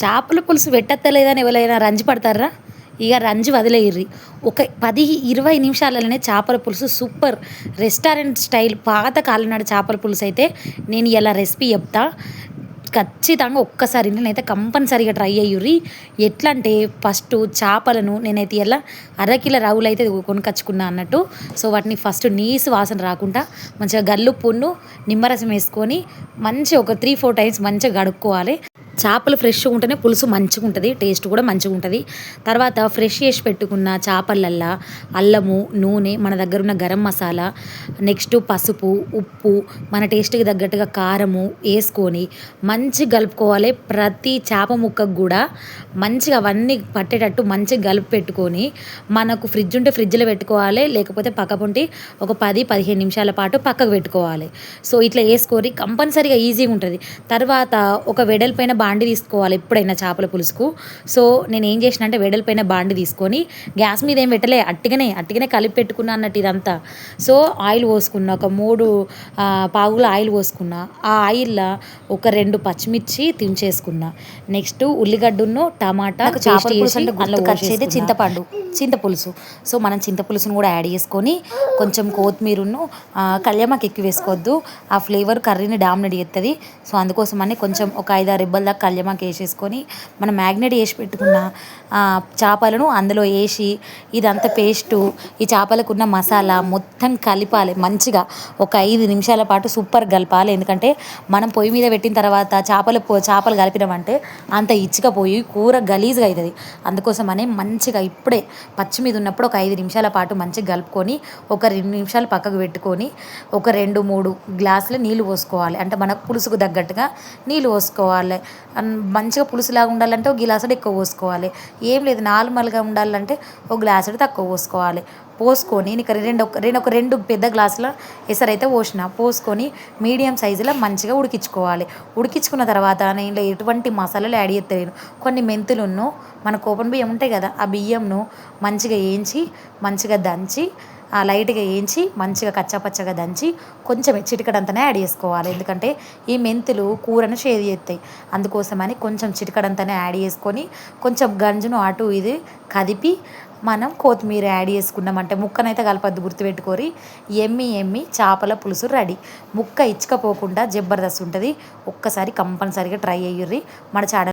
చేపల పులుసు పెట్టత్తలేదని ఎవరైనా రంజు పడతారా? ఇక రంజు వదిలేయర్రి ఒక పది ఇరవై నిమిషాలలోనే చేపల పులుసు సూపర్ రెస్టారెంట్ స్టైల్ పాత కాలం చేపల పులుసు అయితే నేను ఇలా రెసిపీ చెప్తా. ఖచ్చితంగా ఒక్కసారి నేనైతే కంపల్సరీగా ట్రై అయ్యుర్రి ఎట్లా అంటే ఫస్ట్ చేపలను నేనైతే ఇలా అరకిల రావులు అయితే కొనుకొచ్చుకున్నా అన్నట్టు. సో వాటిని ఫస్ట్ నీసు వాసన రాకుండా మంచిగా గల్లు పున్ను నిమ్మరసం వేసుకొని మంచిగా ఒక త్రీ ఫోర్ టైమ్స్ మంచిగా కడుక్కోవాలి. చేపలు ఫ్రెష్గా ఉంటేనే పులుసు మంచిగా ఉంటుంది టేస్ట్ కూడా మంచిగా ఉంటుంది తర్వాత ఫ్రెష్ చేసి పెట్టుకున్న చేపలల్లా అల్లము నూనె మన దగ్గర ఉన్న గరం మసాలా నెక్స్ట్ పసుపు ఉప్పు మన టేస్ట్కి తగ్గట్టుగా కారము వేసుకొని మంచిగా కలుపుకోవాలి. ప్రతి చేప ముక్కకు కూడా మంచిగా అవన్నీ పట్టేటట్టు మంచిగా కలుపు పెట్టుకొని మనకు ఫ్రిడ్జ్ ఉంటే ఫ్రిడ్జ్లో పెట్టుకోవాలి లేకపోతే పక్క పొంటి ఒక పది పదిహేను నిమిషాల పాటు పక్కకు పెట్టుకోవాలి. సో ఇట్లా వేసుకొని కంపల్సరీగా ఈజీగా ఉంటుంది. తర్వాత ఒక వెడల్పైన బాండి తీసుకోవాలి ఎప్పుడైనా చేపల పులుసుకు. సో నేను ఏం చేసిన అంటే వెడల్పైన బాండి తీసుకొని గ్యాస్ మీద ఏం పెట్టలే అట్టిగానే అట్టిగానే కలిపి పెట్టుకున్నా అన్నట్టు ఇదంతా. సో ఆయిల్ పోసుకున్న ఒక మూడు పావుల ఆయిల్ పోసుకున్న. ఆ ఆయిల్లో ఒక రెండు పచ్చిమిర్చి తించేసుకున్నా. నెక్స్ట్ ఉల్లిగడ్డను టమాటా అంటే చింతపండు చింతపులుసు. సో మనం చింతపులుసును కూడా యాడ్ చేసుకొని కొంచెం కొత్తిమీరను కళ్యామాకు ఎక్కువ వేసుకోవద్దు. ఆ ఫ్లేవర్ కర్రీని డామినేట్ చేస్తుంది సో అందుకోసమని కొంచెం ఒక ఐదారు రెబ్బల కళ్యామాకు వేసేసుకొని మనం మ్యాగ్నేట్ చేసి పెట్టుకున్న చేపలను అందులో వేసి ఇదంతా పేస్టు ఈ చేపలకు ఉన్న మసాలా మొత్తం కలిపాలి మంచిగా. ఒక ఐదు నిమిషాల పాటు సూపర్ కలపాలి. ఎందుకంటే మనం పొయ్యి మీద పెట్టిన తర్వాత చేపలు చేపలు కలిపినామంటే అంత ఇచ్చుకపోయి కూర గలీజ్గా అవుతుంది అందుకోసమని మంచిగా ఇప్పుడే పచ్చి మీద ఉన్నప్పుడు ఒక ఐదు నిమిషాల పాటు మంచిగా కలుపుకొని ఒక రెండు నిమిషాలు పక్కకు పెట్టుకొని ఒక రెండు మూడు గ్లాసులు నీళ్ళు పోసుకోవాలి. అంటే మనకు పులుసుకు తగ్గట్టుగా నీళ్ళు పోసుకోవాలి. మంచిగా పులుసులాగా ఉండాలంటే ఒక గిలాసుడు ఎక్కువ పోసుకోవాలి. ఏం లేదు నార్మల్గా ఉండాలంటే ఒక గ్లాసుడు తక్కువ పోసుకోవాలి. పోసుకొని నీకు రెండు ఒక రెండు ఒక రెండు పెద్ద గ్లాసుల ఎసరైతే పోసిన. పోసుకొని మీడియం సైజులో మంచిగా ఉడికించుకోవాలి. ఉడికించుకున్న తర్వాత నేను ఎటువంటి మసాలాలు యాడ్ చేస్తాను కొన్ని మెంతులను మన కోపన్ బియ్యం ఉంటాయి కదా ఆ బియ్యంను మంచిగా వేయించి మంచిగా దంచి లైట్గా వేయించి మంచిగా కచ్చాపచ్చగా దంచి కొంచెం చిటికడంతనే యాడ్ చేసుకోవాలి. ఎందుకంటే ఈ మెంతులు కూరను షేర్ చేస్తాయి. అందుకోసమని కొంచెం చిటికడంతనే యాడ్ చేసుకొని కొంచెం గంజును అటు ఇది కదిపి మనం కొత్తిమీర యాడ్ చేసుకున్నామంటే ముక్కనైతే కలపద్దు గుర్తుపెట్టుకోరి. ఎమ్మి ఎమ్మి చేపల పులుసు రెడీ. ముక్క ఇచ్చకపోకుండా జబర్దస్త్ ఉంటుంది. ఒక్కసారి కంపల్సరీగా ట్రై అయ్యుర్రి మన ఛానల్